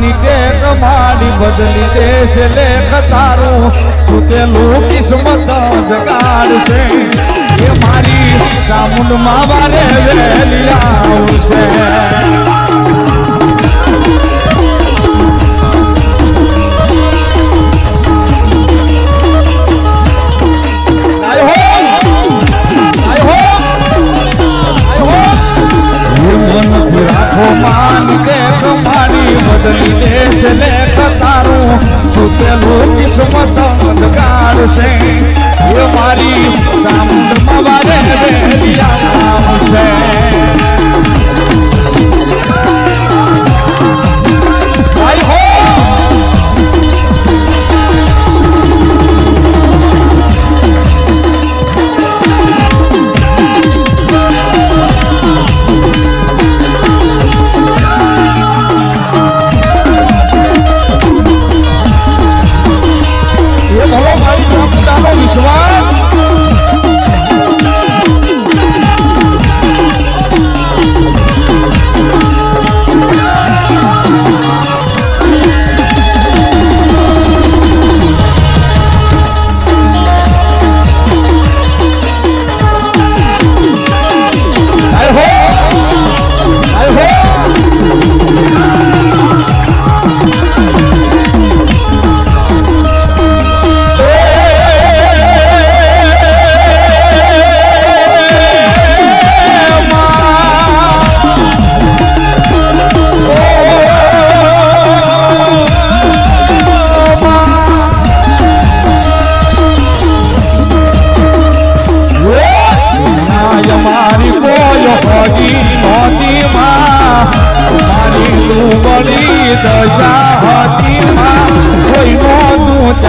નીચે કમાડી બદલી દેશ લેખ તારું. સુતેલું કિસ્મત જગાડશે એ મારી ચામુંડમાં વારે વેલી આવશે. લોક કિસ્મત અંધકાર છે એ મારી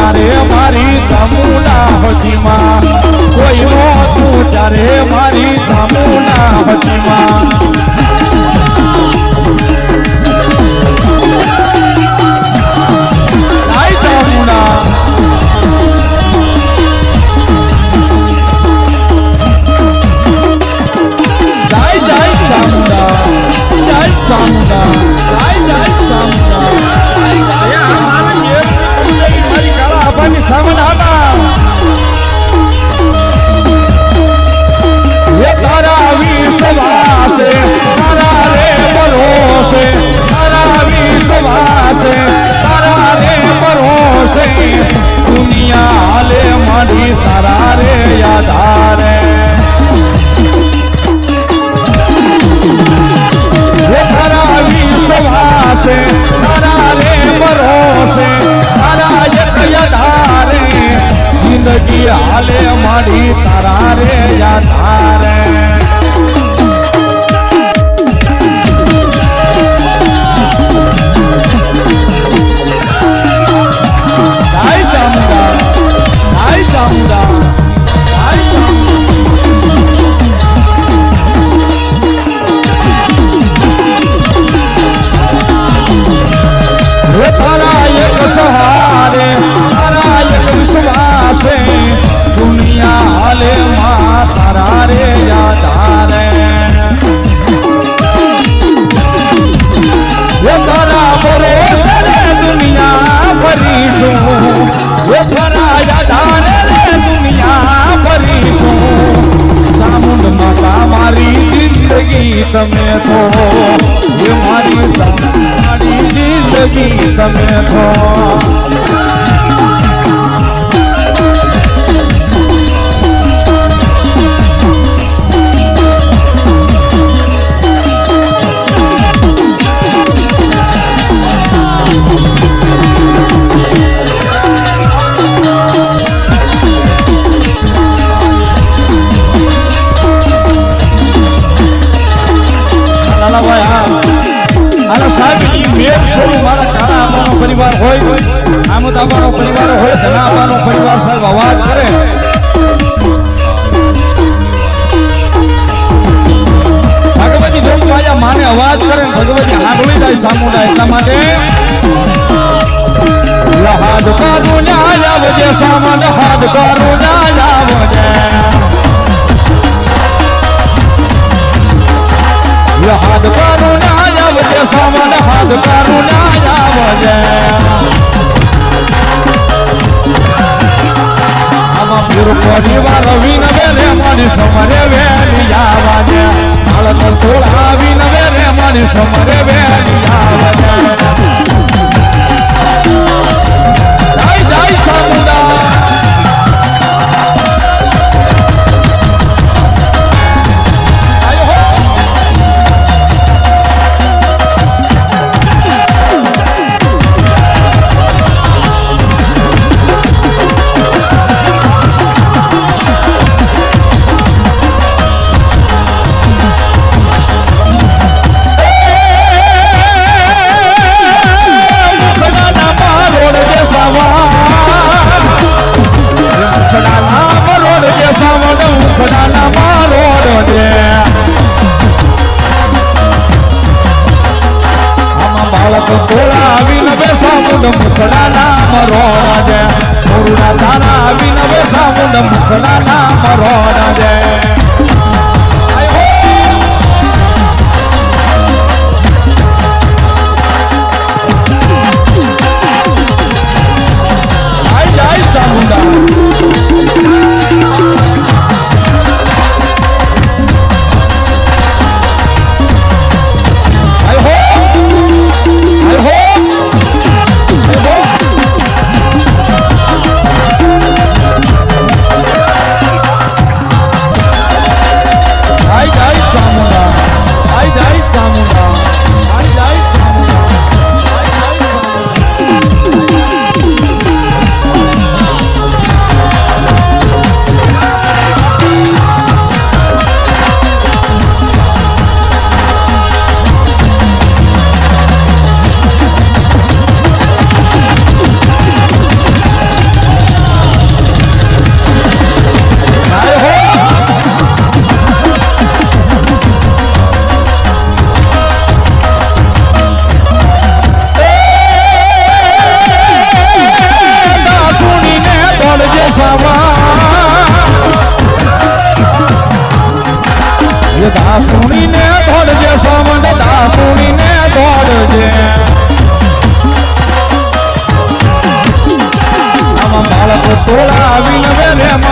તારે મારી તમુના હજીમાં? કોઈ તું તારે મારી તમુના હજીમાં? જિંદગી હાલે મારી તારા રે યાદાર the metal રે મારી બેસાવું ને મુખડાના મરોડ દે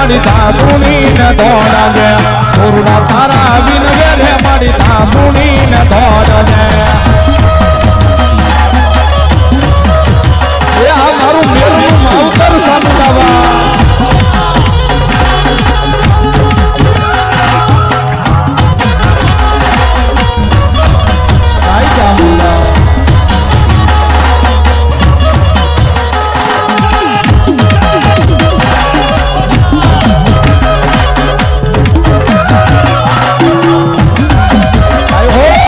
ಮಾಡಿದ ಸುನೀನ ದೋಡದೆ ಸುರುಡ ತರಾವಿನ ವೇಲೆ ಮಾಡಿದ ಸುನೀನ ದೋಡದೆ